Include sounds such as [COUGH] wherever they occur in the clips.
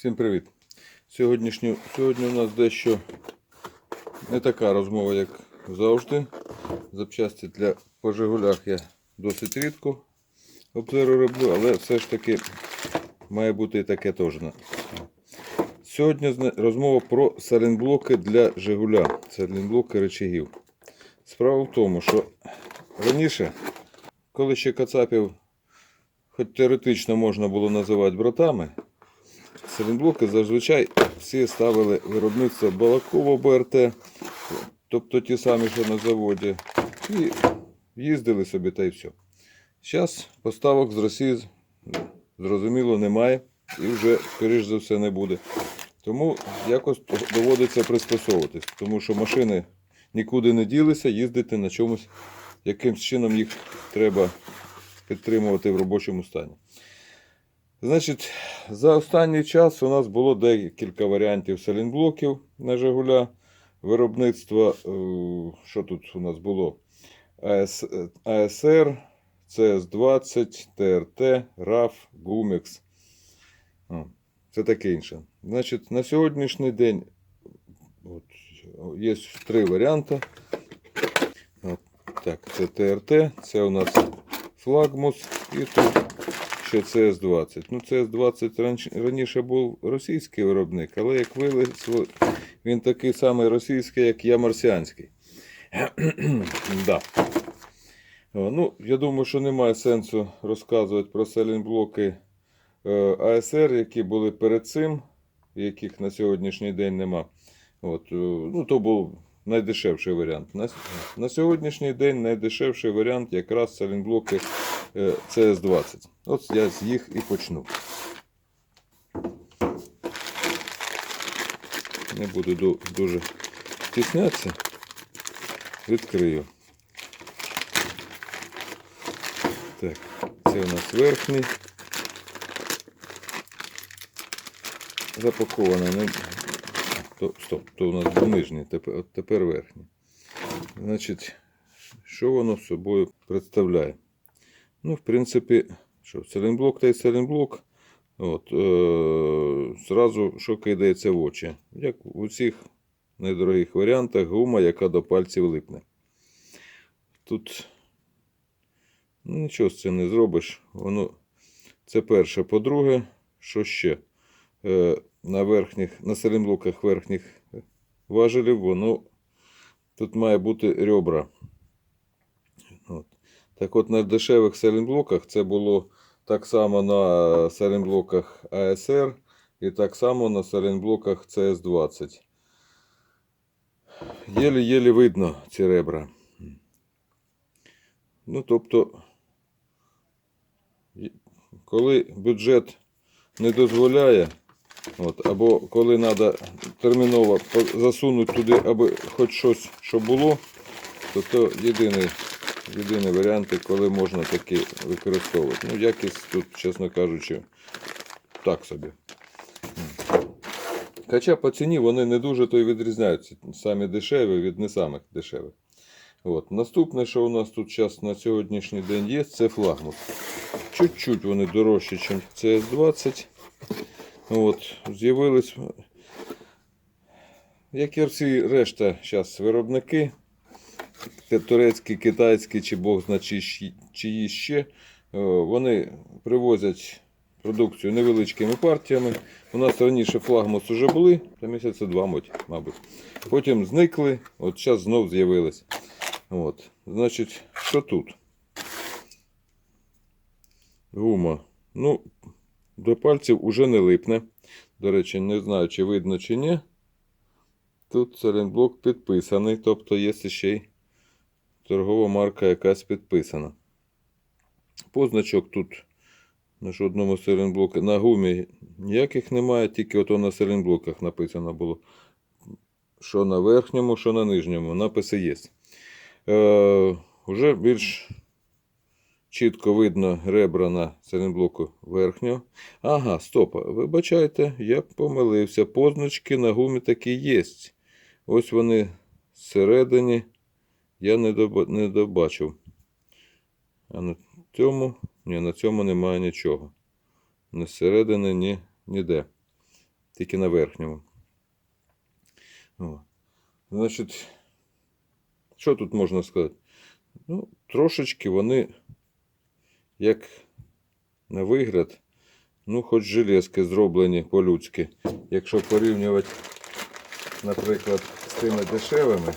Всім привіт! Сьогоднішню, сьогодні у нас дещо не така розмова, як завжди. Запчасті для по Жигулях я досить рідко обзору роблю, але все ж таки має бути і таке теж. Сьогодні розмова про салінблоки для Жигуля. Салінблоки речагів. Справа в тому, що раніше, коли ще Кацапів хоч теоретично можна було називати братами, Салінблоки зазвичай всі ставили виробництво Балакова БРТ, тобто ті самі, що на заводі, і їздили собі та й все. Зараз поставок з Росії зрозуміло немає і вже, скоріш за все, не буде. Тому якось доводиться пристосовуватись, тому що машини нікуди не ділися, їздити на чомусь, якимсь чином їх треба підтримувати в робочому стані. Значить, за останній час у нас було декілька варіантів салінблоків на Жигуля. Виробництва, е, що тут у нас було? АС, е, АСР, ЦС-20, ТРТ, РАФ, Гумекс. О, Це таке інше. Значить, на сьогоднішній день от, є три варіанти. От, так, це ТРТ, це у нас флагмус і тут ще CS20. Ну, CS20 раніше- був російський виробник, але як виявилось, він такий самий російський, як я марсіанський. [CLEARS THROAT] да. Ну, я думаю, що немає сенсу розказувати про селінблоки е, АСР, які були перед цим, яких на сьогоднішній день нема. От, е, ну, то був найдешевший варіант. На, на сьогоднішній день найдешевший варіант якраз салінблоки е, CS20. От я з їх і почну. Не буду дуже стіснятися. Відкрию. Так, це у нас верхній. Запаковано. Не... То, стоп, то у нас був нижній, тепер, от тепер верхній. Значить, що воно собою представляє? Ну, в принципі, що, селенблок та й селенблок. От, е, зразу що кидається в очі. Як у всіх недорогих варіантах, гума, яка до пальців липне. Тут ну, нічого з цим не зробиш. Воно, це перше. По-друге, що ще? Е, на верхніх, на селенблоках верхніх важелів, воно тут має бути ребра. Так от на дешевих селенблоках це було так само на селенблоках АСР і так само на селенблоках CS20. Єлі-єлі видно ці ребра. Ну, тобто, коли бюджет не дозволяє, от, або коли треба терміново засунути туди, аби хоч щось що було, то то єдиний, єдиний варіант, коли можна таки використовувати. Ну, якість тут, чесно кажучи, так собі. Хоча по ціні вони не дуже то й відрізняються. Самі дешеві від не самих дешевих. От. Наступне, що у нас тут зараз на сьогоднішній день є, це флагмус. Чуть-чуть вони дорожчі, ніж CS20. От. З'явились, як і всі решта зараз виробники. Турецькі, китайські, чи Бог знає, чи чиї ще. е, Вони привозять продукцію невеличкими партіями. У нас раніше флагмус вже були, та місяця два, мабуть. Потім зникли, от зараз знов з'явились. От. Значить, що тут? Гума. Ну, до пальців уже не липне. До речі, не знаю, чи видно, чи ні. Тут саленблок підписаний, тобто є ще й торгова марка якась підписана. Позначок тут на жодному саленблоку. На гумі ніяких немає, тільки ото на саленблоках написано було. Що на верхньому, що на нижньому. Написи є. Е, уже більш чітко видно ребра на саленблоку верхнього. Ага, стоп. Вибачайте, я помилився. Позначки на гумі такі є. Ось вони всередині. Я не, доба... не добачив. А на цьому, ні, на цьому немає нічого. Ні зсередини, ні ніде. тільки на верхньому. О. Значить, що тут можна сказати? Ну, трошечки вони, як на вигляд, ну, хоч железки зроблені по-людськи. Якщо порівнювати, наприклад, з тими дешевими,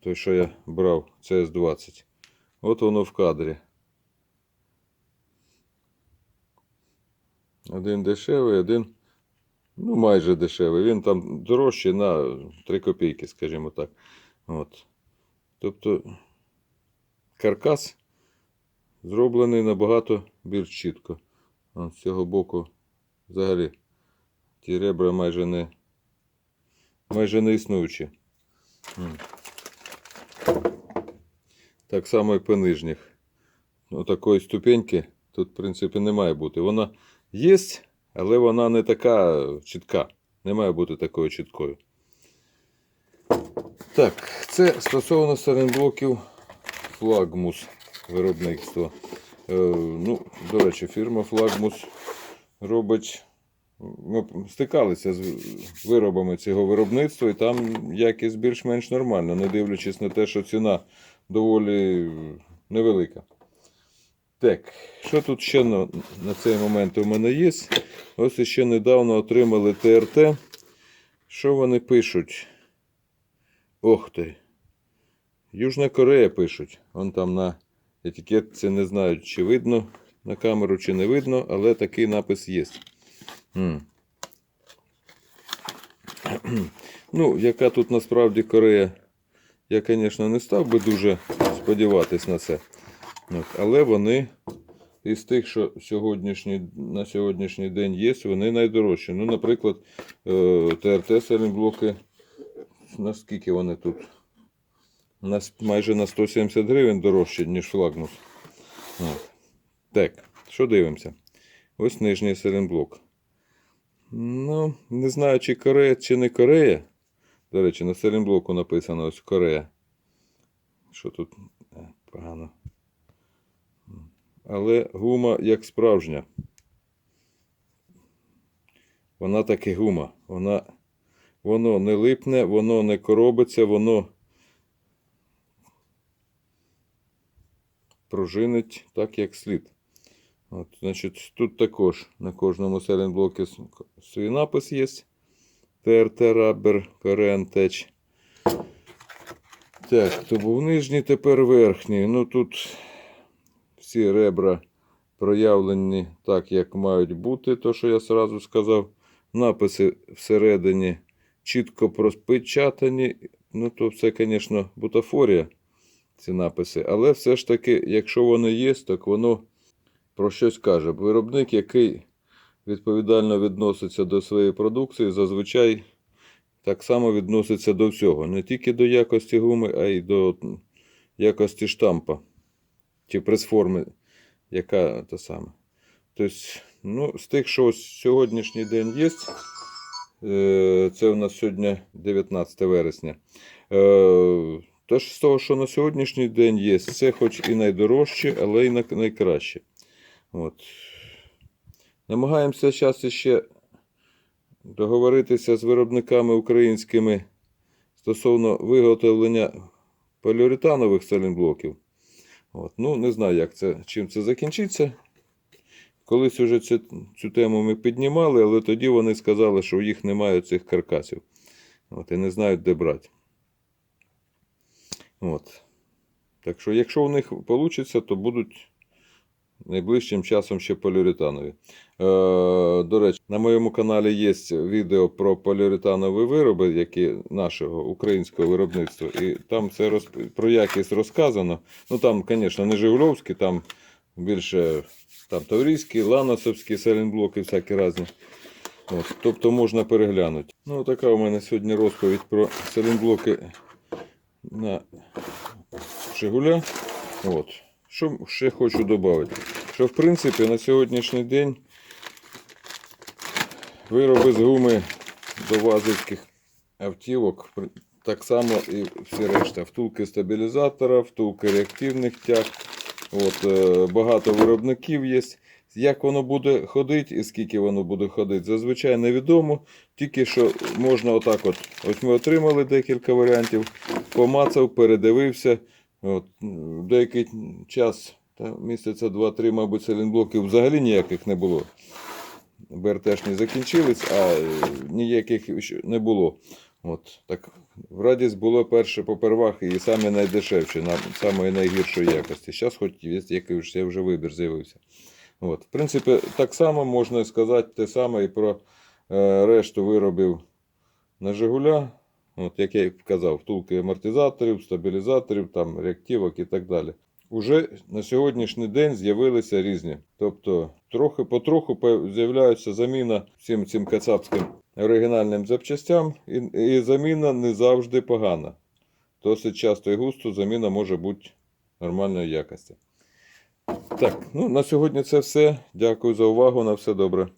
той, що я брав, CS20, от воно в кадрі. Один дешевий, один, ну, майже дешевий. Він там дорожчий на 3 копійки, скажімо так. От. Тобто каркас зроблений набагато більш чітко. От, з цього боку взагалі ті ребра майже не майже не існуючі. Так само і по нижніх. Ну, такої ступеньки тут, в принципі, не має бути. Вона є, але вона не така чітка. Не має бути такою чіткою. Так, це стосовно саренблоків флагмус виробництва. Е, ну, до речі, фірма Флагмус робить. Ми стикалися з виробами цього виробництва, і там якість більш-менш нормальна, не дивлячись на те, що ціна доволі невелика. Так, що тут ще на, на цей момент у мене є? Ось ще недавно отримали ТРТ. Що вони пишуть? Ох ти. Южна Корея пишуть. Вон там на етикетці не знаю, чи видно на камеру, чи не видно, але такий напис є. Ну, яка тут насправді Корея, я, звісно, не став би дуже сподіватись на це. Але вони із тих, що сьогоднішній, на сьогоднішній день є, вони найдорожчі. Ну, наприклад, е, ТРТ селенблоки, наскільки вони тут? На, с- майже на 170 гривень дорожче, ніж флагнус. Так, що дивимося? Ось нижній селенблок. Ну, не знаю, чи Корея, чи не Корея. До речі, на селенблоку написано ось Корея. Що тут Е, погано. Але гума як справжня. Вона таки гума. Вона, воно не липне, воно не коробиться, воно пружинить так, як слід. От, значить, тут також на кожному селенблокі свій напис є. Rubber Korean Так, то був нижній, тепер верхній. Ну тут всі ребра проявлені так, як мають бути, то що я сразу сказав. Написи всередині чітко розпечатані. Ну, то це, звісно, бутафорія, ці написи. Але все ж таки, якщо воно є, так воно про щось каже. Виробник, який відповідально відноситься до своєї продукції, зазвичай так само відноситься до всього. Не тільки до якості гуми, а й до якості штампа чи прес-форми, яка та сама. Тобто, ну, з тих, що ось сьогоднішній день є, е, це у нас сьогодні 19 вересня. Е, Тож з того, що на сьогоднішній день є, це хоч і найдорожче, але й най- найкраще. От. Намагаємося зараз ще договоритися з виробниками українськими стосовно виготовлення поліуретанових селенблоків. От. Ну, не знаю, як це, чим це закінчиться. Колись уже цю, цю тему ми піднімали, але тоді вони сказали, що у їх немає цих каркасів. От, і не знають, де брати. От. Так що, якщо у них вийде, то будуть найближчим часом ще поліуретанові. Е, до речі, на моєму каналі є відео про поліуретанові вироби, які нашого українського виробництва. І там все роз... про якість розказано. Ну там, звісно, не Жигульовські, там більше там таврійські, ланосовські селенблоки, всякі різні. От, тобто можна переглянути. Ну, така у мене сьогодні розповідь про селенблоки на Жигуля. От. Що ще хочу додати? Що в принципі на сьогоднішній день вироби з гуми до вазовських автівок, так само і всі решта. Втулки стабілізатора, втулки реактивних тяг. От, е, багато виробників є. Як воно буде ходити і скільки воно буде ходити, зазвичай невідомо. Тільки що можна отак от. Ось ми отримали декілька варіантів, помацав, передивився. От, деякий час, та, місяця два-три, мабуть, селінблоків взагалі ніяких не було. БРТшні закінчились, а е, ніяких не було. От, так, в радість було перше попервах і саме найдешевші, на, самої найгіршої якості. Зараз хоч є якийсь вже вибір з'явився. От. В принципі, так само можна сказати те саме і про е, решту виробів на Жигуля. От, як я і казав, втулки амортизаторів, стабілізаторів, там, реактивок і так далі. Уже на сьогоднішній день з'явилися різні. Тобто, трохи потроху з'являється заміна всім цим кацапським оригінальним запчастям, і, і заміна не завжди погана. Досить часто і густо заміна може бути нормальної якості. Так, ну на сьогодні це все. Дякую за увагу. На все добре.